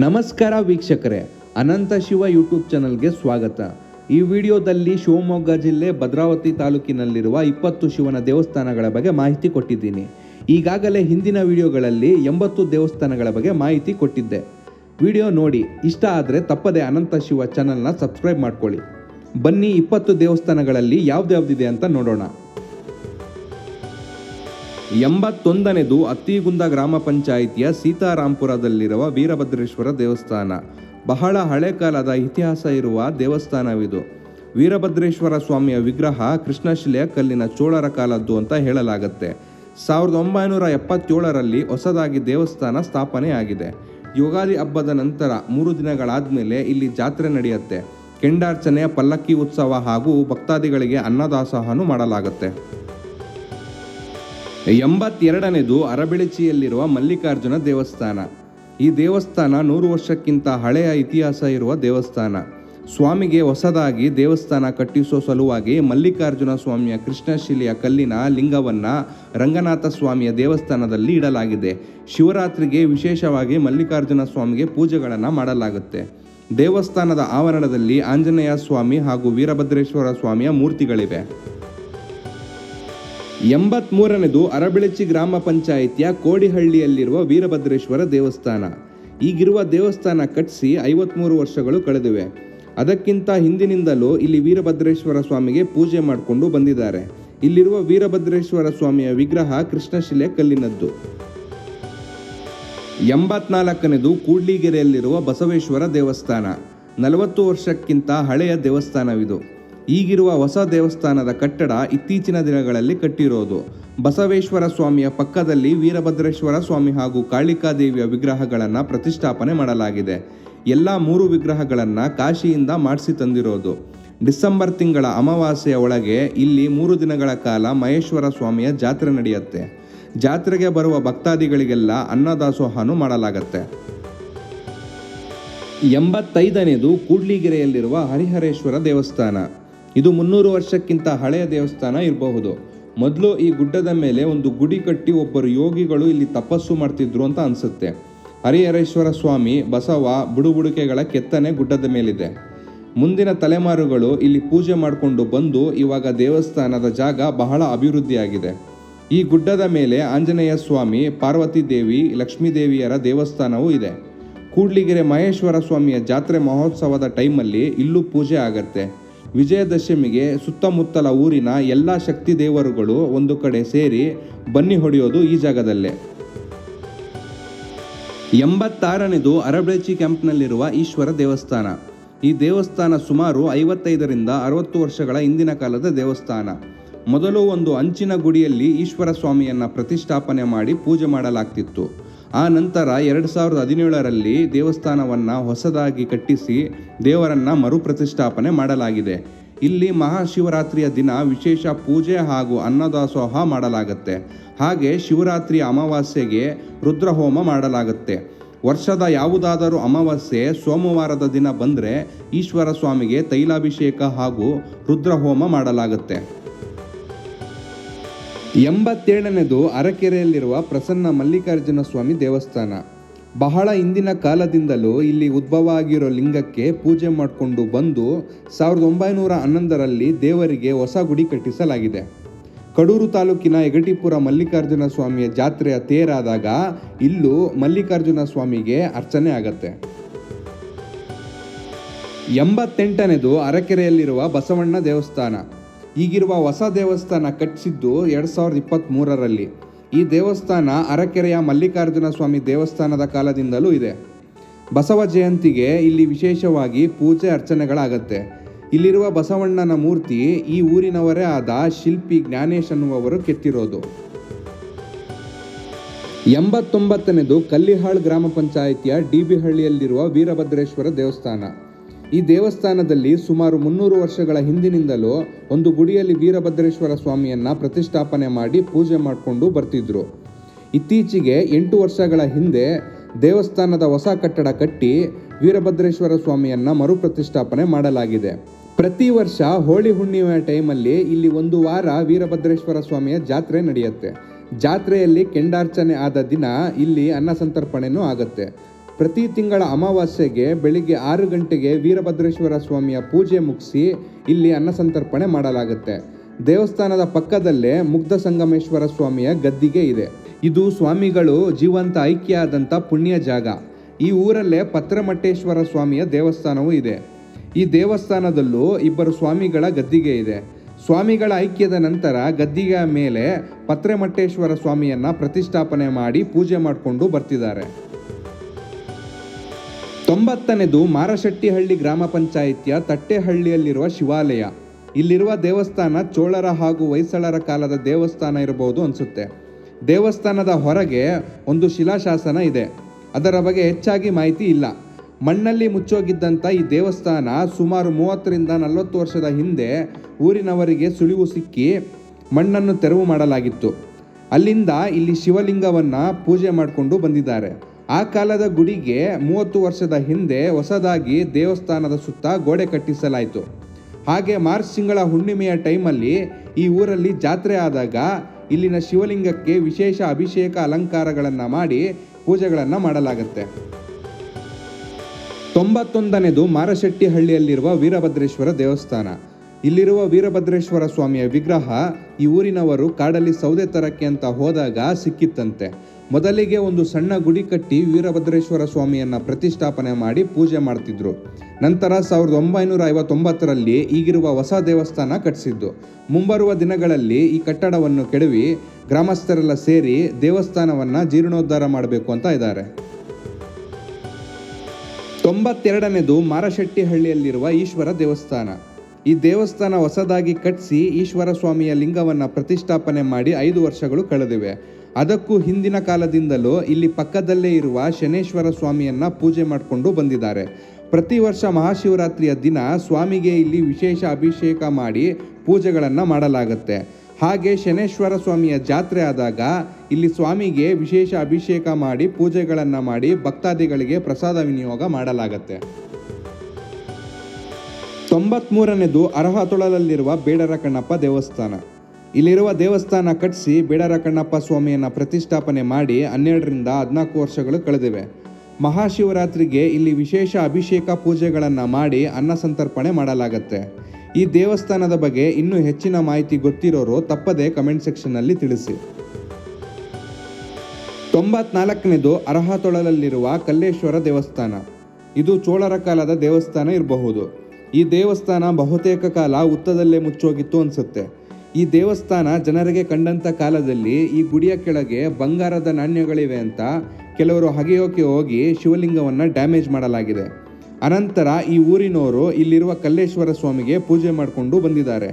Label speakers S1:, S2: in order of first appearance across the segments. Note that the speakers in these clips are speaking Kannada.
S1: ನಮಸ್ಕಾರ ವೀಕ್ಷಕರೇ, ಅನಂತ ಶಿವ ಯೂಟ್ಯೂಬ್ ಚಾನಲ್ಗೆ ಸ್ವಾಗತ. ಈ ವಿಡಿಯೋದಲ್ಲಿ ಶಿವಮೊಗ್ಗ ಜಿಲ್ಲೆ ಭದ್ರಾವತಿ ತಾಲೂಕಿನಲ್ಲಿರುವ ಇಪ್ಪತ್ತು ಶಿವನ ದೇವಸ್ಥಾನಗಳ ಬಗ್ಗೆ ಮಾಹಿತಿ ಕೊಟ್ಟಿದ್ದೀನಿ. ಈಗಾಗಲೇ ಹಿಂದಿನ ವಿಡಿಯೋಗಳಲ್ಲಿ ಎಂಬತ್ತು ದೇವಸ್ಥಾನಗಳ ಬಗ್ಗೆ ಮಾಹಿತಿ ಕೊಟ್ಟಿದ್ದೆ. ವಿಡಿಯೋ ನೋಡಿ, ಇಷ್ಟ ಆದರೆ ತಪ್ಪದೆ ಅನಂತ ಶಿವ ಚಾನಲ್ನ ಸಬ್ಸ್ಕ್ರೈಬ್ ಮಾಡ್ಕೊಳ್ಳಿ. ಬನ್ನಿ ಇಪ್ಪತ್ತು ದೇವಸ್ಥಾನಗಳಲ್ಲಿ ಯಾವ್ದು ಯಾವ್ದಿದೆ ಅಂತ ನೋಡೋಣ. ಎಂಬತ್ತೊಂದನೇದು ಅತ್ತಿಗುಂದ ಗ್ರಾಮ ಪಂಚಾಯಿತಿಯ ಸೀತಾರಾಂಪುರದಲ್ಲಿರುವ ವೀರಭದ್ರೇಶ್ವರ ದೇವಸ್ಥಾನ. ಬಹಳ ಹಳೆ ಕಾಲದ ಇತಿಹಾಸ ಇರುವ ದೇವಸ್ಥಾನವಿದು. ವೀರಭದ್ರೇಶ್ವರ ಸ್ವಾಮಿಯ ವಿಗ್ರಹ ಕೃಷ್ಣಶಿಲೆಯ ಕಲ್ಲಿನ ಚೋಳರ ಕಾಲದ್ದು ಅಂತ ಹೇಳಲಾಗುತ್ತೆ. ಸಾವಿರದ ಒಂಬೈನೂರ ಎಪ್ಪತ್ತೇಳರಲ್ಲಿ ಹೊಸದಾಗಿ ದೇವಸ್ಥಾನ ಸ್ಥಾಪನೆಯಾಗಿದೆ. ಯುಗಾದಿ ಹಬ್ಬದ ನಂತರ ಮೂರು ದಿನಗಳಾದಮೇಲೆ ಇಲ್ಲಿ ಜಾತ್ರೆ ನಡೆಯುತ್ತೆ. ಕೆಂಡಾರ್ಚನೆ ಪಲ್ಲಕ್ಕಿ ಉತ್ಸವ ಹಾಗೂ ಭಕ್ತಾದಿಗಳಿಗೆ ಅನ್ನದಾಸೋಹನೂ ಮಾಡಲಾಗುತ್ತೆ. ಎಂಬತ್ತೆರಡನೇದು ಅರಬೆಳಚಿಯಲ್ಲಿರುವ ಮಲ್ಲಿಕಾರ್ಜುನ ದೇವಸ್ಥಾನ. ಈ ದೇವಸ್ಥಾನ ನೂರು ವರ್ಷಕ್ಕಿಂತ ಹಳೆಯ ಇತಿಹಾಸ ಇರುವ ದೇವಸ್ಥಾನ. ಸ್ವಾಮಿಗೆ ಹೊಸದಾಗಿ ದೇವಸ್ಥಾನ ಕಟ್ಟಿಸೋ ಸಲುವಾಗಿ ಮಲ್ಲಿಕಾರ್ಜುನ ಸ್ವಾಮಿಯ ಕೃಷ್ಣಶಿಲೆಯ ಕಲ್ಲಿನ ಲಿಂಗವನ್ನು ರಂಗನಾಥ ಸ್ವಾಮಿಯ ದೇವಸ್ಥಾನದಲ್ಲಿ ಇಡಲಾಗಿದೆ. ಶಿವರಾತ್ರಿಗೆ ವಿಶೇಷವಾಗಿ ಮಲ್ಲಿಕಾರ್ಜುನ ಸ್ವಾಮಿಗೆ ಪೂಜೆಗಳನ್ನು ಮಾಡಲಾಗುತ್ತೆ. ದೇವಸ್ಥಾನದ ಆವರಣದಲ್ಲಿ ಆಂಜನೇಯ ಸ್ವಾಮಿ ಹಾಗೂ ವೀರಭದ್ರೇಶ್ವರ ಸ್ವಾಮಿಯ ಮೂರ್ತಿಗಳಿವೆ. ಎಂಬತ್ಮೂರನೇದು ಅರಬಿಳಚಿ ಗ್ರಾಮ ಪಂಚಾಯಿತಿಯ ಕೋಡಿಹಳ್ಳಿಯಲ್ಲಿರುವ ವೀರಭದ್ರೇಶ್ವರ ದೇವಸ್ಥಾನ. ಈಗಿರುವ ದೇವಸ್ಥಾನ ಕಟ್ಟಿಸಿ ಐವತ್ಮೂರು ವರ್ಷಗಳು ಕಳೆದಿವೆ. ಅದಕ್ಕಿಂತ ಹಿಂದಿನಿಂದಲೂ ಇಲ್ಲಿ ವೀರಭದ್ರೇಶ್ವರ ಸ್ವಾಮಿಗೆ ಪೂಜೆ ಮಾಡಿಕೊಂಡು ಬಂದಿದ್ದಾರೆ. ಇಲ್ಲಿರುವ ವೀರಭದ್ರೇಶ್ವರ ಸ್ವಾಮಿಯ ವಿಗ್ರಹ ಕೃಷ್ಣಶಿಲೆ ಕಲ್ಲಿನದ್ದು. ಎಂಬತ್ನಾಲ್ಕನೇದು ಕೂಡ್ಲಿಗೆರೆಯಲ್ಲಿರುವ ಬಸವೇಶ್ವರ ದೇವಸ್ಥಾನ. ನಲವತ್ತು ವರ್ಷಕ್ಕಿಂತ ಹಳೆಯ ದೇವಸ್ಥಾನವಿದು. ಈಗಿರುವ ಹೊಸ ದೇವಸ್ಥಾನದ ಕಟ್ಟಡ ಇತ್ತೀಚಿನ ದಿನಗಳಲ್ಲಿ ಕಟ್ಟಿರೋದು. ಬಸವೇಶ್ವರ ಸ್ವಾಮಿಯ ಪಕ್ಕದಲ್ಲಿ ವೀರಭದ್ರೇಶ್ವರ ಸ್ವಾಮಿ ಹಾಗೂ ಕಾಳಿಕಾದೇವಿಯ ವಿಗ್ರಹಗಳನ್ನು ಪ್ರತಿಷ್ಠಾಪನೆ ಮಾಡಲಾಗಿದೆ. ಎಲ್ಲ ಮೂರು ವಿಗ್ರಹಗಳನ್ನು ಕಾಶಿಯಿಂದ ಮಾಡಿಸಿ ತಂದಿರೋದು. ಡಿಸೆಂಬರ್ ತಿಂಗಳ ಅಮಾವಾಸ್ಯೆಯ ಒಳಗೆ ಇಲ್ಲಿ ಮೂರು ದಿನಗಳ ಕಾಲ ಮಹೇಶ್ವರ ಸ್ವಾಮಿಯ ಜಾತ್ರೆ ನಡೆಯುತ್ತೆ. ಜಾತ್ರೆಗೆ ಬರುವ ಭಕ್ತಾದಿಗಳಿಗೆಲ್ಲ ಅನ್ನದಾಸೋಹನು ಮಾಡಲಾಗತ್ತೆ. ಎಂಬತ್ತೈದನೇದು ಕೂಡ್ಲಿಗೆರೆಯಲ್ಲಿರುವ ಹರಿಹರೇಶ್ವರ ದೇವಸ್ಥಾನ. ಇದು ಮುನ್ನೂರು ವರ್ಷಕ್ಕಿಂತ ಹಳೆಯ ದೇವಸ್ಥಾನ ಇರಬಹುದು. ಮೊದಲು ಈ ಗುಡ್ಡದ ಮೇಲೆ ಒಂದು ಗುಡಿ ಕಟ್ಟಿ ಒಬ್ಬರು ಯೋಗಿಗಳು ಇಲ್ಲಿ ತಪಸ್ಸು ಮಾಡ್ತಿದ್ರು ಅಂತ ಅನಿಸುತ್ತೆ. ಹರಿಹರೇಶ್ವರ ಸ್ವಾಮಿ, ಬಸವ, ಬುಡುಬುಡುಕೆಗಳ ಕೆತ್ತನೆ ಗುಡ್ಡದ ಮೇಲಿದೆ. ಮುಂದಿನ ತಲೆಮಾರುಗಳು ಇಲ್ಲಿ ಪೂಜೆ ಮಾಡಿಕೊಂಡು ಬಂದು ಇವಾಗ ದೇವಸ್ಥಾನದ ಜಾಗ ಬಹಳ ಅಭಿವೃದ್ಧಿಯಾಗಿದೆ. ಈ ಗುಡ್ಡದ ಮೇಲೆ ಆಂಜನೇಯ ಸ್ವಾಮಿ, ಪಾರ್ವತಿ ದೇವಿ, ಲಕ್ಷ್ಮೀ ದೇವಿಯರ ದೇವಸ್ಥಾನವೂ ಇದೆ. ಕೂಡ್ಲಿಗೆರೆ ಮಹೇಶ್ವರ ಸ್ವಾಮಿಯ ಜಾತ್ರೆ ಮಹೋತ್ಸವದ ಟೈಮಲ್ಲಿ ಇಲ್ಲೂ ಪೂಜೆ ಆಗತ್ತೆ. ವಿಜಯದಶಮಿಗೆ ಸುತ್ತಮುತ್ತಲ ಊರಿನ ಎಲ್ಲ ಶಕ್ತಿ ದೇವರುಗಳು ಒಂದು ಕಡೆ ಸೇರಿ ಬನ್ನಿ ಹೊಡೆಯೋದು ಈ ಜಾಗದಲ್ಲೇ. ಎಂಬತ್ತಾರನೇದು ಅರಬ್ರೇಚಿ ಕ್ಯಾಂಪ್ನಲ್ಲಿರುವ ಈಶ್ವರ ದೇವಸ್ಥಾನ. ಈ ದೇವಸ್ಥಾನ ಸುಮಾರು ಐವತ್ತೈದರಿಂದ ಅರವತ್ತು ವರ್ಷಗಳ ಹಿಂದಿನ ಕಾಲದ ದೇವಸ್ಥಾನ. ಮೊದಲು ಒಂದು ಅಂಚಿನ ಗುಡಿಯಲ್ಲಿ ಈಶ್ವರ ಸ್ವಾಮಿಯನ್ನು ಪ್ರತಿಷ್ಠಾಪನೆ ಮಾಡಿ ಪೂಜೆ ಮಾಡಲಾಗ್ತಿತ್ತು. ಆ ನಂತರ ಎರಡು ಸಾವಿರದ ಹದಿನೇಳರಲ್ಲಿ ದೇವಸ್ಥಾನವನ್ನು ಹೊಸದಾಗಿ ಕಟ್ಟಿಸಿ ದೇವರನ್ನು ಮರುಪ್ರತಿಷ್ಠಾಪನೆ ಮಾಡಲಾಗಿದೆ. ಇಲ್ಲಿ ಮಹಾಶಿವರಾತ್ರಿಯ ದಿನ ವಿಶೇಷ ಪೂಜೆ ಹಾಗೂ ಅನ್ನದಾಸೋಹ ಮಾಡಲಾಗುತ್ತೆ. ಹಾಗೆ ಶಿವರಾತ್ರಿಯ ಅಮಾವಾಸ್ಯೆಗೆ ರುದ್ರಹೋಮ ಮಾಡಲಾಗುತ್ತೆ. ವರ್ಷದ ಯಾವುದಾದರೂ ಅಮಾವಾಸ್ಯೆ ಸೋಮವಾರದ ದಿನ ಬಂದರೆ ಈಶ್ವರ ಸ್ವಾಮಿಗೆ ತೈಲಾಭಿಷೇಕ ಹಾಗೂ ರುದ್ರಹೋಮ ಮಾಡಲಾಗುತ್ತೆ. ಎಂಬತ್ತೇಳನೇದು ಅರಕೆರೆಯಲ್ಲಿರುವ ಪ್ರಸನ್ನ ಮಲ್ಲಿಕಾರ್ಜುನ ಸ್ವಾಮಿ ದೇವಸ್ಥಾನ. ಬಹಳ ಹಿಂದಿನ ಕಾಲದಿಂದಲೂ ಇಲ್ಲಿ ಉದ್ಭವ ಆಗಿರೋ ಲಿಂಗಕ್ಕೆ ಪೂಜೆ ಮಾಡಿಕೊಂಡು ಬಂದು ಸಾವಿರದ ಒಂಬೈನೂರ ಹನ್ನೊಂದರಲ್ಲಿ ದೇವರಿಗೆ ಹೊಸ ಗುಡಿ ಕಟ್ಟಿಸಲಾಗಿದೆ. ಕಡೂರು ತಾಲೂಕಿನ ಯಗಟಿಪುರ ಮಲ್ಲಿಕಾರ್ಜುನ ಸ್ವಾಮಿಯ ಜಾತ್ರೆಯ ತೇರಾದಾಗ ಇಲ್ಲೂ ಮಲ್ಲಿಕಾರ್ಜುನ ಸ್ವಾಮಿಗೆ ಅರ್ಚನೆ ಆಗತ್ತೆ. ಎಂಬತ್ತೆಂಟನೇದು ಅರಕೆರೆಯಲ್ಲಿರುವ ಬಸವಣ್ಣ ದೇವಸ್ಥಾನ. ಈಗಿರುವ ಹೊಸ ದೇವಸ್ಥಾನ ಕಟ್ಟಿಸಿದ್ದು ಎರಡು ಸಾವಿರದ ಇಪ್ಪತ್ತ್ಮೂರರಲ್ಲಿ ಈ ದೇವಸ್ಥಾನ ಅರಕೆರೆಯ ಮಲ್ಲಿಕಾರ್ಜುನ ಸ್ವಾಮಿ ದೇವಸ್ಥಾನದ ಕಾಲದಿಂದಲೂ ಇದೆ. ಬಸವ ಜಯಂತಿಗೆ ಇಲ್ಲಿ ವಿಶೇಷವಾಗಿ ಪೂಜೆ ಅರ್ಚನೆಗಳಾಗತ್ತೆ. ಇಲ್ಲಿರುವ ಬಸವಣ್ಣನ ಮೂರ್ತಿ ಈ ಊರಿನವರೇ ಆದ ಶಿಲ್ಪಿ ಜ್ಞಾನೇಶ್ ಅನ್ನುವರು ಕೆತ್ತಿರೋದು. ಎಂಬತ್ತೊಂಬತ್ತನೇದು ಕಲ್ಲಿಹಾಳ್ ಗ್ರಾಮ ಪಂಚಾಯಿತಿಯ ಡಿ ಬಿ ಹಳ್ಳಿಯಲ್ಲಿರುವ ವೀರಭದ್ರೇಶ್ವರ ದೇವಸ್ಥಾನ. ಈ ದೇವಸ್ಥಾನದಲ್ಲಿ ಸುಮಾರು ಮುನ್ನೂರು ವರ್ಷಗಳ ಹಿಂದಿನಿಂದಲೂ ಒಂದು ಗುಡಿಯಲ್ಲಿ ವೀರಭದ್ರೇಶ್ವರ ಸ್ವಾಮಿಯನ್ನ ಪ್ರತಿಷ್ಠಾಪನೆ ಮಾಡಿ ಪೂಜೆ ಮಾಡಿಕೊಂಡು ಬರ್ತಿದ್ರು. ಇತ್ತೀಚೆಗೆ ಎಂಟು ವರ್ಷಗಳ ಹಿಂದೆ ದೇವಸ್ಥಾನದ ಹೊಸ ಕಟ್ಟಡ ಕಟ್ಟಿ ವೀರಭದ್ರೇಶ್ವರ ಸ್ವಾಮಿಯನ್ನ ಮರುಪ್ರತಿಷ್ಠಾಪನೆ ಮಾಡಲಾಗಿದೆ. ಪ್ರತಿ ವರ್ಷ ಹೋಳಿ ಹುಣ್ಣಿಮೆಯ ಟೈಮಲ್ಲಿ ಇಲ್ಲಿ ಒಂದು ವಾರ ವೀರಭದ್ರೇಶ್ವರ ಸ್ವಾಮಿಯ ಜಾತ್ರೆ ನಡೆಯುತ್ತೆ. ಜಾತ್ರೆಯಲ್ಲಿ ಕೆಂಡಾರ್ಚನೆ ಆದ ದಿನ ಇಲ್ಲಿ ಅನ್ನ ಸಂತರ್ಪಣೆನೂ ಆಗುತ್ತೆ. ಪ್ರತಿ ತಿಂಗಳ ಅಮಾವಾಸ್ಯೆಗೆ ಬೆಳಿಗ್ಗೆ ಆರು ಗಂಟೆಗೆ ವೀರಭದ್ರೇಶ್ವರ ಸ್ವಾಮಿಯ ಪೂಜೆ ಮುಗಿಸಿ ಇಲ್ಲಿ ಅನ್ನಸಂತರ್ಪಣೆ ಮಾಡಲಾಗುತ್ತೆ. ದೇವಸ್ಥಾನದ ಪಕ್ಕದಲ್ಲೇ ಮುಗ್ಧ ಸಂಗಮೇಶ್ವರ ಸ್ವಾಮಿಯ ಗದ್ದಿಗೆ ಇದೆ. ಇದು ಸ್ವಾಮಿಗಳು ಜೀವಂತ ಐಕ್ಯ ಆದಂಥ ಪುಣ್ಯ ಜಾಗ. ಈ ಊರಲ್ಲೇ ಪತ್ರಮಟ್ಟೇಶ್ವರ ಸ್ವಾಮಿಯ ದೇವಸ್ಥಾನವೂ ಇದೆ. ಈ ದೇವಸ್ಥಾನದಲ್ಲೂ ಇಬ್ಬರು ಸ್ವಾಮಿಗಳ ಗದ್ದಿಗೆ ಇದೆ. ಸ್ವಾಮಿಗಳ ಐಕ್ಯದ ನಂತರ ಗದ್ದಿಗೆಯ ಮೇಲೆ ಪತ್ರೆಮಟ್ಟೇಶ್ವರ ಸ್ವಾಮಿಯನ್ನು ಪ್ರತಿಷ್ಠಾಪನೆ ಮಾಡಿ ಪೂಜೆ ಮಾಡಿಕೊಂಡು ಬರ್ತಿದ್ದಾರೆ. ತೊಂಬತ್ತನೇದು ಮಾರಶೆಟ್ಟಿಹಳ್ಳಿ ಗ್ರಾಮ ಪಂಚಾಯಿತಿಯ ತಟ್ಟೆಹಳ್ಳಿಯಲ್ಲಿರುವ ಶಿವಾಲಯ. ಇಲ್ಲಿರುವ ದೇವಸ್ಥಾನ ಚೋಳರ ಹಾಗೂ ಹೊಯ್ಸಳರ ಕಾಲದ ದೇವಸ್ಥಾನ ಇರಬಹುದು ಅನಿಸುತ್ತೆ. ದೇವಸ್ಥಾನದ ಹೊರಗೆ ಒಂದು ಶಿಲಾಶಾಸನ ಇದೆ. ಅದರ ಬಗ್ಗೆ ಹೆಚ್ಚಾಗಿ ಮಾಹಿತಿ ಇಲ್ಲ. ಮಣ್ಣಲ್ಲಿ ಮುಚ್ಚೋಗಿದ್ದಂಥ ಈ ದೇವಸ್ಥಾನ ಸುಮಾರು ಮೂವತ್ತರಿಂದ ನಲವತ್ತು ವರ್ಷದ ಹಿಂದೆ ಊರಿನವರಿಗೆ ಸುಳಿವು ಸಿಕ್ಕಿ ಮಣ್ಣನ್ನು ತೆರವು ಮಾಡಲಾಗಿತ್ತು. ಅಲ್ಲಿಂದ ಇಲ್ಲಿ ಶಿವಲಿಂಗವನ್ನು ಪೂಜೆ ಮಾಡಿಕೊಂಡು ಬಂದಿದ್ದಾರೆ. ಆ ಕಾಲದ ಗುಡಿಗೆ ಮೂವತ್ತು ವರ್ಷದ ಹಿಂದೆ ಹೊಸದಾಗಿ ದೇವಸ್ಥಾನದ ಸುತ್ತ ಗೋಡೆ ಕಟ್ಟಿಸಲಾಯಿತು. ಹಾಗೆ ಮಾರ್ಚ್ ತಿಂಗಳ ಹುಣ್ಣಿಮೆಯ ಟೈಮಲ್ಲಿ ಈ ಊರಲ್ಲಿ ಜಾತ್ರೆ ಆದಾಗ ಇಲ್ಲಿನ ಶಿವಲಿಂಗಕ್ಕೆ ವಿಶೇಷ ಅಭಿಷೇಕ ಅಲಂಕಾರಗಳನ್ನು ಮಾಡಿ ಪೂಜೆಗಳನ್ನು ಮಾಡಲಾಗುತ್ತೆ. ತೊಂಬತ್ತೊಂದನೇದು ಮಾರಶೆಟ್ಟಿಹಳ್ಳಿಯಲ್ಲಿರುವ ವೀರಭದ್ರೇಶ್ವರ ದೇವಸ್ಥಾನ. ಇಲ್ಲಿರುವ ವೀರಭದ್ರೇಶ್ವರ ಸ್ವಾಮಿಯ ವಿಗ್ರಹ ಈ ಊರಿನವರು ಕಾಡಲ್ಲಿ ಸೌದೆ ತರಕ್ಕೆ ಅಂತ ಹೋದಾಗ ಸಿಕ್ಕಿತ್ತಂತೆ. ಮೊದಲಿಗೆ ಒಂದು ಸಣ್ಣ ಗುಡಿ ಕಟ್ಟಿ ವೀರಭದ್ರೇಶ್ವರ ಸ್ವಾಮಿಯನ್ನ ಪ್ರತಿಷ್ಠಾಪನೆ ಮಾಡಿ ಪೂಜೆ ಮಾಡ್ತಿದ್ರು. ನಂತರ ಸಾವಿರದ ಒಂಬೈನೂರ ಐವತ್ತೊಂಬತ್ತರಲ್ಲಿ ಈಗಿರುವ ಹೊಸ ದೇವಸ್ಥಾನ ಕಟ್ಟಿಸಿದ್ದು ಮುಂಬರುವ ದಿನಗಳಲ್ಲಿ ಈ ಕಟ್ಟಡವನ್ನು ಕೆಡವಿ ಗ್ರಾಮಸ್ಥರೆಲ್ಲ ಸೇರಿ ದೇವಸ್ಥಾನವನ್ನ ಜೀರ್ಣೋದ್ಧಾರ ಮಾಡಬೇಕು ಅಂತ ಇದ್ದಾರೆ. ತೊಂಬತ್ತೆರಡನೇದು ಮಾರಶೆಟ್ಟಿಹಳ್ಳಿಯಲ್ಲಿರುವ ಈಶ್ವರ ದೇವಸ್ಥಾನ. ಈ ದೇವಸ್ಥಾನ ಹೊಸದಾಗಿ ಕಟ್ಟಿಸಿ ಈಶ್ವರ ಸ್ವಾಮಿಯ ಲಿಂಗವನ್ನು ಪ್ರತಿಷ್ಠಾಪನೆ ಮಾಡಿ ಐದು ವರ್ಷಗಳು ಕಳೆದಿವೆ. ಅದಕ್ಕೂ ಹಿಂದಿನ ಕಾಲದಿಂದಲೂ ಇಲ್ಲಿ ಪಕ್ಕದಲ್ಲೇ ಇರುವ ಶನೇಶ್ವರ ಸ್ವಾಮಿಯನ್ನು ಪೂಜೆ ಮಾಡಿಕೊಂಡು ಬಂದಿದ್ದಾರೆ. ಪ್ರತಿ ವರ್ಷ ಮಹಾಶಿವರಾತ್ರಿಯ ದಿನ ಸ್ವಾಮಿಗೆ ಇಲ್ಲಿ ವಿಶೇಷ ಅಭಿಷೇಕ ಮಾಡಿ ಪೂಜೆಗಳನ್ನು ಮಾಡಲಾಗುತ್ತೆ. ಹಾಗೆ ಶನೇಶ್ವರ ಸ್ವಾಮಿಯ ಜಾತ್ರೆ ಆದಾಗ ಇಲ್ಲಿ ಸ್ವಾಮಿಗೆ ವಿಶೇಷ ಅಭಿಷೇಕ ಮಾಡಿ ಪೂಜೆಗಳನ್ನು ಮಾಡಿ ಭಕ್ತಾದಿಗಳಿಗೆ ಪ್ರಸಾದ ವಿನಿಯೋಗ ಮಾಡಲಾಗುತ್ತೆ. ತೊಂಬತ್ಮೂರನೇದು ಅರಹತೊಳಲಲ್ಲಿರುವ ಬೇಡರ ಕಣ್ಣಪ್ಪ ದೇವಸ್ಥಾನ. ಇಲ್ಲಿರುವ ದೇವಸ್ಥಾನ ಕಟ್ಟಿಸಿ ಬೇಡರ ಕಣ್ಣಪ್ಪ ಸ್ವಾಮಿಯನ್ನು ಪ್ರತಿಷ್ಠಾಪನೆ ಮಾಡಿ ಹನ್ನೆರಡರಿಂದ ಹದಿನಾಲ್ಕು ವರ್ಷಗಳು ಕಳೆದಿವೆ. ಮಹಾಶಿವರಾತ್ರಿಗೆ ಇಲ್ಲಿ ವಿಶೇಷ ಅಭಿಷೇಕ ಪೂಜೆಗಳನ್ನು ಮಾಡಿ ಅನ್ನ ಸಂತರ್ಪಣೆ ಮಾಡಲಾಗುತ್ತೆ. ಈ ದೇವಸ್ಥಾನದ ಬಗ್ಗೆ ಇನ್ನೂ ಹೆಚ್ಚಿನ ಮಾಹಿತಿ ಗೊತ್ತಿರೋರು ತಪ್ಪದೇ ಕಮೆಂಟ್ ಸೆಕ್ಷನ್ನಲ್ಲಿ ತಿಳಿಸಿ. ತೊಂಬತ್ನಾಲ್ಕನೇದು ಅರಹತೊಳಲಲ್ಲಿರುವ ಕಲ್ಲೇಶ್ವರ ದೇವಸ್ಥಾನ. ಇದು ಚೋಳರ ಕಾಲದ ದೇವಸ್ಥಾನ ಇರಬಹುದು. ಈ ದೇವಸ್ಥಾನ ಬಹುತೇಕ ಕಾಲ ಉತ್ತದಲ್ಲೇ ಮುಚ್ಚೋಗಿತ್ತು ಅನಿಸುತ್ತೆ. ಈ ದೇವಸ್ಥಾನ ಜನರಿಗೆ ಕಂಡಂಥ ಕಾಲದಲ್ಲಿ ಈ ಗುಡಿಯ ಕೆಳಗೆ ಬಂಗಾರದ ನಾಣ್ಯಗಳಿವೆ ಅಂತ ಕೆಲವರು ಹಗೆಯೋಕೆ ಹೋಗಿ ಶಿವಲಿಂಗವನ್ನು ಡ್ಯಾಮೇಜ್ ಮಾಡಲಾಗಿದೆ. ಅನಂತರ ಈ ಊರಿನವರು ಇಲ್ಲಿರುವ ಕಲ್ಲೇಶ್ವರ ಸ್ವಾಮಿಗೆ ಪೂಜೆ ಮಾಡಿಕೊಂಡು ಬಂದಿದ್ದಾರೆ.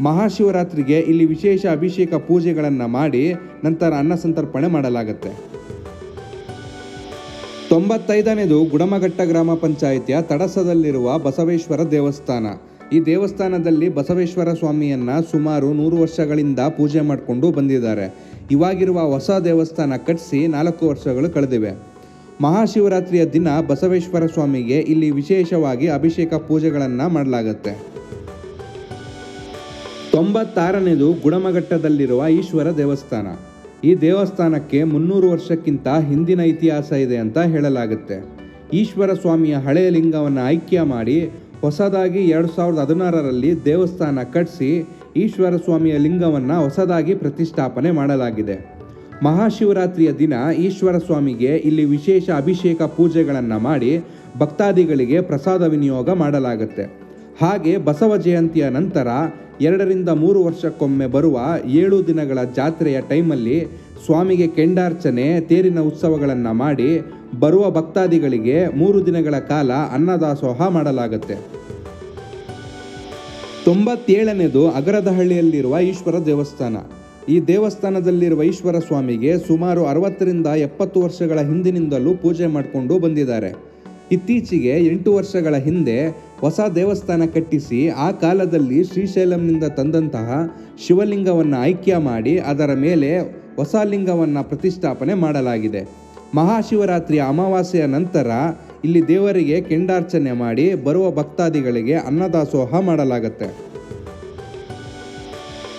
S1: ಮಹಾಶಿವರಾತ್ರಿಗೆ ಇಲ್ಲಿ ವಿಶೇಷ ಅಭಿಷೇಕ ಪೂಜೆಗಳನ್ನು ಮಾಡಿ ನಂತರ ಅನ್ನ ಸಂತರ್ಪಣೆ ಮಾಡಲಾಗುತ್ತೆ. ತೊಂಬತ್ತೈದನೇದು ಗುಡಮಘಟ್ಟ ಗ್ರಾಮ ಪಂಚಾಯಿತಿಯ ತಡಸದಲ್ಲಿರುವ ಬಸವೇಶ್ವರ ದೇವಸ್ಥಾನ. ಈ ದೇವಸ್ಥಾನದಲ್ಲಿ ಬಸವೇಶ್ವರ ಸ್ವಾಮಿಯನ್ನ ಸುಮಾರು ನೂರು ವರ್ಷಗಳಿಂದ ಪೂಜೆ ಮಾಡಿಕೊಂಡು ಬಂದಿದ್ದಾರೆ. ಇವಾಗಿರುವ ಹೊಸ ದೇವಸ್ಥಾನ ಕಟ್ಟಿಸಿ ನಾಲ್ಕು ವರ್ಷಗಳು ಕಳೆದಿವೆ. ಮಹಾಶಿವರಾತ್ರಿಯ ದಿನ ಬಸವೇಶ್ವರ ಸ್ವಾಮಿಗೆ ಇಲ್ಲಿ ವಿಶೇಷವಾಗಿ ಅಭಿಷೇಕ ಪೂಜೆಗಳನ್ನು ಮಾಡಲಾಗುತ್ತೆ. ತೊಂಬತ್ತಾರನೇದು ಗುಣಮಘಟ್ಟದಲ್ಲಿರುವ ಈಶ್ವರ ದೇವಸ್ಥಾನ. ಈ ದೇವಸ್ಥಾನಕ್ಕೆ ಮುನ್ನೂರು ವರ್ಷಕ್ಕಿಂತ ಹಿಂದಿನ ಇತಿಹಾಸ ಇದೆ ಅಂತ ಹೇಳಲಾಗುತ್ತೆ. ಈಶ್ವರ ಸ್ವಾಮಿಯ ಹಳೆಯ ಲಿಂಗವನ್ನು ಐಕ್ಯ ಮಾಡಿ ಹೊಸದಾಗಿ ಎರಡು ಸಾವಿರದ ಹದಿನಾರರಲ್ಲಿ ದೇವಸ್ಥಾನ ಕಟ್ಟಿಸಿ ಈಶ್ವರ ಸ್ವಾಮಿಯ ಲಿಂಗವನ್ನು ಹೊಸದಾಗಿ ಪ್ರತಿಷ್ಠಾಪನೆ ಮಾಡಲಾಗಿದೆ. ಮಹಾಶಿವರಾತ್ರಿಯ ದಿನ ಈಶ್ವರ ಸ್ವಾಮಿಗೆ ಇಲ್ಲಿ ವಿಶೇಷ ಅಭಿಷೇಕ ಪೂಜೆಗಳನ್ನು ಮಾಡಿ ಭಕ್ತಾದಿಗಳಿಗೆ ಪ್ರಸಾದ ವಿನಿಯೋಗ ಮಾಡಲಾಗುತ್ತೆ. ಹಾಗೆ ಬಸವ ಜಯಂತಿಯ ನಂತರ ಎರಡರಿಂದ ಮೂರು ವರ್ಷಕ್ಕೊಮ್ಮೆ ಬರುವ ಏಳು ದಿನಗಳ ಜಾತ್ರೆಯ ಟೈಮಲ್ಲಿ ಸ್ವಾಮಿಗೆ ಕೆಂಡಾರ್ಚನೆ, ತೇರಿನ ಉತ್ಸವಗಳನ್ನು ಮಾಡಿ ಬರುವ ಭಕ್ತಾದಿಗಳಿಗೆ ಮೂರು ದಿನಗಳ ಕಾಲ ಅನ್ನದಾಸೋಹ ಮಾಡಲಾಗುತ್ತೆ. ತೊಂಬತ್ತೇಳನೇದು ಅಗರದಹಳ್ಳಿಯಲ್ಲಿರುವ ಈಶ್ವರ ದೇವಸ್ಥಾನ. ಈ ದೇವಸ್ಥಾನದಲ್ಲಿರುವ ಈಶ್ವರ ಸ್ವಾಮಿಗೆ ಸುಮಾರು ಅರವತ್ತರಿಂದ ಎಪ್ಪತ್ತು ವರ್ಷಗಳ ಹಿಂದಿನಿಂದಲೂ ಪೂಜೆ ಮಾಡಿಕೊಂಡು ಬಂದಿದ್ದಾರೆ. ಇತ್ತೀಚೆಗೆ ಎಂಟು ವರ್ಷಗಳ ಹಿಂದೆ ಹೊಸ ದೇವಸ್ಥಾನ ಕಟ್ಟಿಸಿ ಆ ಕಾಲದಲ್ಲಿ ಶ್ರೀಶೈಲಂನಿಂದ ತಂದಂತಹ ಶಿವಲಿಂಗವನ್ನು ಐಕ್ಯ ಮಾಡಿ ಅದರ ಮೇಲೆ ಹೊಸ ಲಿಂಗವನ್ನು ಪ್ರತಿಷ್ಠಾಪನೆ ಮಾಡಲಾಗಿದೆ. ಮಹಾಶಿವರಾತ್ರಿಯ ಅಮಾವಾಸ್ಯೆಯ ನಂತರ ಇಲ್ಲಿ ದೇವರಿಗೆ ಕೆಂಡಾರ್ಚನೆ ಮಾಡಿ ಬರುವ ಭಕ್ತಾದಿಗಳಿಗೆ ಅನ್ನದಾಸೋಹ ಮಾಡಲಾಗುತ್ತೆ.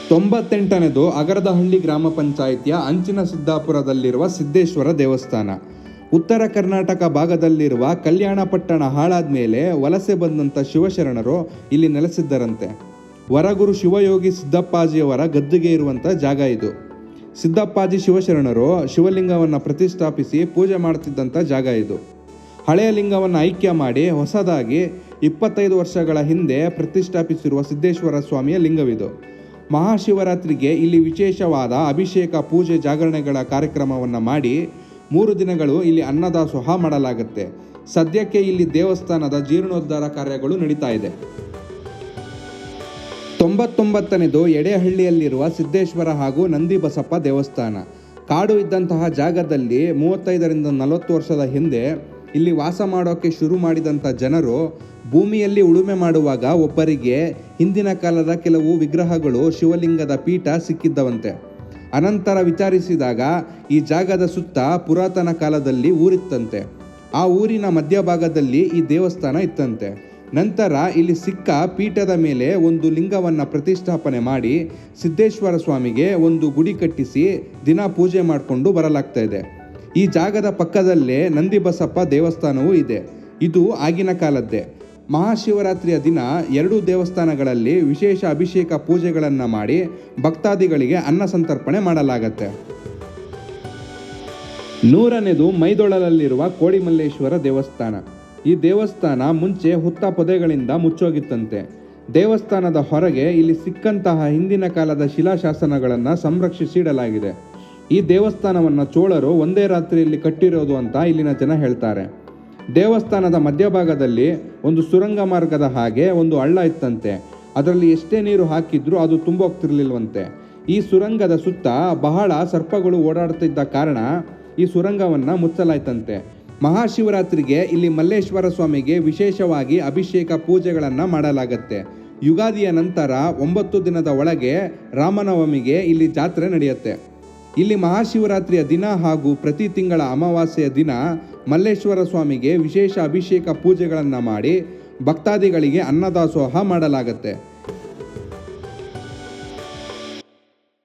S1: ತೊಂಬತ್ತೆಂಟನೇದು ಅಗರದಹಳ್ಳಿ ಗ್ರಾಮ ಪಂಚಾಯಿತಿಯ ಅಂಚಿನ ಸಿದ್ದಾಪುರದಲ್ಲಿರುವ ಸಿದ್ದೇಶ್ವರ ದೇವಸ್ಥಾನ. ಉತ್ತರ ಕರ್ನಾಟಕ ಭಾಗದಲ್ಲಿರುವ ಕಲ್ಯಾಣ ಪಟ್ಟಣ ಹಾಳಾದ ಮೇಲೆ ವಲಸೆ ಬಂದಂಥ ಶಿವಶರಣರು ಇಲ್ಲಿ ನೆಲೆಸಿದ್ದರಂತೆ. ವರಗುರು ಶಿವಯೋಗಿ ಸಿದ್ದಪ್ಪಾಜಿಯವರ ಗದ್ದುಗೆ ಇರುವಂಥ ಜಾಗ ಇದು. ಸಿದ್ದಪ್ಪಾಜಿ ಶಿವಶರಣರು ಶಿವಲಿಂಗವನ್ನು ಪ್ರತಿಷ್ಠಾಪಿಸಿ ಪೂಜೆ ಮಾಡ್ತಿದ್ದಂಥ ಜಾಗ ಇದು. ಹಳೆಯ ಲಿಂಗವನ್ನು ಐಕ್ಯ ಮಾಡಿ ಹೊಸದಾಗಿ ಇಪ್ಪತ್ತೈದು ವರ್ಷಗಳ ಹಿಂದೆ ಪ್ರತಿಷ್ಠಾಪಿಸಿರುವ ಸಿದ್ದೇಶ್ವರ ಸ್ವಾಮಿಯ ಲಿಂಗವಿದು. ಮಹಾಶಿವರಾತ್ರಿಗೆ ಇಲ್ಲಿ ವಿಶೇಷವಾದ ಅಭಿಷೇಕ, ಪೂಜೆ, ಜಾಗರಣೆಗಳ ಕಾರ್ಯಕ್ರಮವನ್ನು ಮಾಡಿ ಮೂರು ದಿನಗಳು ಇಲ್ಲಿ ಅನ್ನದಾಸೋಹ ಮಾಡಲಾಗುತ್ತೆ. ಸದ್ಯಕ್ಕೆ ಇಲ್ಲಿ ದೇವಸ್ಥಾನದ ಜೀರ್ಣೋದ್ಧಾರ ಕಾರ್ಯಗಳು ನಡೀತಾ ಇದೆ. ತೊಂಬತ್ತೊಂಬತ್ತನೇದು ಎಡೆಹಳ್ಳಿಯಲ್ಲಿರುವ ಸಿದ್ದೇಶ್ವರ ಹಾಗೂ ನಂದಿ ಬಸಪ್ಪ ದೇವಸ್ಥಾನ. ಕಾಡು ಇದ್ದಂತಹ ಜಾಗದಲ್ಲಿ ಮೂವತ್ತೈದರಿಂದ ನಲವತ್ತು ವರ್ಷದ ಹಿಂದೆ ಇಲ್ಲಿ ವಾಸ ಮಾಡೋಕ್ಕೆ ಶುರು ಮಾಡಿದಂಥ ಜನರು ಭೂಮಿಯಲ್ಲಿ ಉಳುಮೆ ಮಾಡುವಾಗ ಒಬ್ಬರಿಗೆ ಹಿಂದಿನ ಕಾಲದ ಕೆಲವು ವಿಗ್ರಹಗಳು ಶಿವಲಿಂಗದ ಪೀಠ ಸಿಕ್ಕಿದ್ದವಂತೆ. ಅನಂತರ ವಿಚಾರಿಸಿದಾಗ ಈ ಜಾಗದ ಸುತ್ತ ಪುರಾತನ ಕಾಲದಲ್ಲಿ ಊರಿತ್ತಂತೆ. ಆ ಊರಿನ ಮಧ್ಯಭಾಗದಲ್ಲಿ ಈ ದೇವಸ್ಥಾನ ಇತ್ತಂತೆ. ನಂತರ ಇಲ್ಲಿ ಸಿಕ್ಕ ಪೀಠದ ಮೇಲೆ ಒಂದು ಲಿಂಗವನ್ನು ಪ್ರತಿಷ್ಠಾಪನೆ ಮಾಡಿ ಸಿದ್ದೇಶ್ವರ ಸ್ವಾಮಿಗೆ ಒಂದು ಗುಡಿ ಕಟ್ಟಿಸಿ ದಿನ ಪೂಜೆ ಮಾಡಿಕೊಂಡು ಬರಲಾಗ್ತಾ ಇದೆ. ಈ ಜಾಗದ ಪಕ್ಕದಲ್ಲೇ ನಂದಿಬಸಪ್ಪ ದೇವಸ್ಥಾನವೂ ಇದೆ. ಇದು ಆಗಿನ ಕಾಲದ್ದೇ. ಮಹಾಶಿವರಾತ್ರಿಯ ದಿನ ಎರಡೂ ದೇವಸ್ಥಾನಗಳಲ್ಲಿ ವಿಶೇಷ ಅಭಿಷೇಕ ಪೂಜೆಗಳನ್ನು ಮಾಡಿ ಭಕ್ತಾದಿಗಳಿಗೆ ಅನ್ನ ಸಂತರ್ಪಣೆ ಮಾಡಲಾಗತ್ತೆ. ನೂರನೇದು ಮೈದೊಳಲಲ್ಲಿರುವ ಕೋಡಿಮಲ್ಲೇಶ್ವರ ದೇವಸ್ಥಾನ. ಈ ದೇವಸ್ಥಾನ ಮುಂಚೆ ಹುತ್ತ ಪೊದೆಗಳಿಂದ ಮುಚ್ಚೋಗಿತ್ತಂತೆ. ದೇವಸ್ಥಾನದ ಹೊರಗೆ ಇಲ್ಲಿ ಸಿಕ್ಕಂತಹ ಹಿಂದಿನ ಕಾಲದ ಶಿಲಾಶಾಸನಗಳನ್ನು ಸಂರಕ್ಷಿಸಿಡಲಾಗಿದೆ ಈ ದೇವಸ್ಥಾನವನ್ನು ಚೋಳರು ಒಂದೇ ರಾತ್ರಿಯಲ್ಲಿ ಕಟ್ಟಿರೋದು ಅಂತ ಇಲ್ಲಿನ ಜನ ಹೇಳ್ತಾರೆ. ದೇವಸ್ಥಾನದ ಮಧ್ಯಭಾಗದಲ್ಲಿ ಒಂದು ಸುರಂಗ ಮಾರ್ಗದ ಹಾಗೆ ಒಂದು ಹಳ್ಳ ಇತ್ತಂತೆ. ಅದರಲ್ಲಿ ಎಷ್ಟೇ ನೀರು ಹಾಕಿದ್ರೂ ಅದು ತುಂಬೋಗ್ತಿರ್ಲಿಲ್ವಂತೆ. ಈ ಸುರಂಗದ ಸುತ್ತ ಬಹಳ ಸರ್ಪಗಳು ಓಡಾಡ್ತಿದ್ದ ಕಾರಣ ಈ ಸುರಂಗವನ್ನು ಮುಚ್ಚಲಾಯ್ತಂತೆ. ಮಹಾಶಿವರಾತ್ರಿಗೆ ಇಲ್ಲಿ ಮಲ್ಲೇಶ್ವರ ಸ್ವಾಮಿಗೆ ವಿಶೇಷವಾಗಿ ಅಭಿಷೇಕ ಪೂಜೆಗಳನ್ನು ಮಾಡಲಾಗತ್ತೆ. ಯುಗಾದಿಯ ನಂತರ ಒಂಬತ್ತು ದಿನದ ಒಳಗೆ ರಾಮನವಮಿಗೆ ಇಲ್ಲಿ ಜಾತ್ರೆ ನಡೆಯುತ್ತೆ. ಇಲ್ಲಿ ಮಹಾಶಿವರಾತ್ರಿಯ ದಿನ ಹಾಗೂ ಪ್ರತಿ ತಿಂಗಳ ಅಮಾವಾಸ್ಯೆಯ ದಿನ ಮಲ್ಲೇಶ್ವರ ಸ್ವಾಮಿಗೆ ವಿಶೇಷ ಅಭಿಷೇಕ ಪೂಜೆಗಳನ್ನು ಮಾಡಿ ಭಕ್ತಾದಿಗಳಿಗೆ ಅನ್ನದಾಸೋಹ ಮಾಡಲಾಗತ್ತೆ.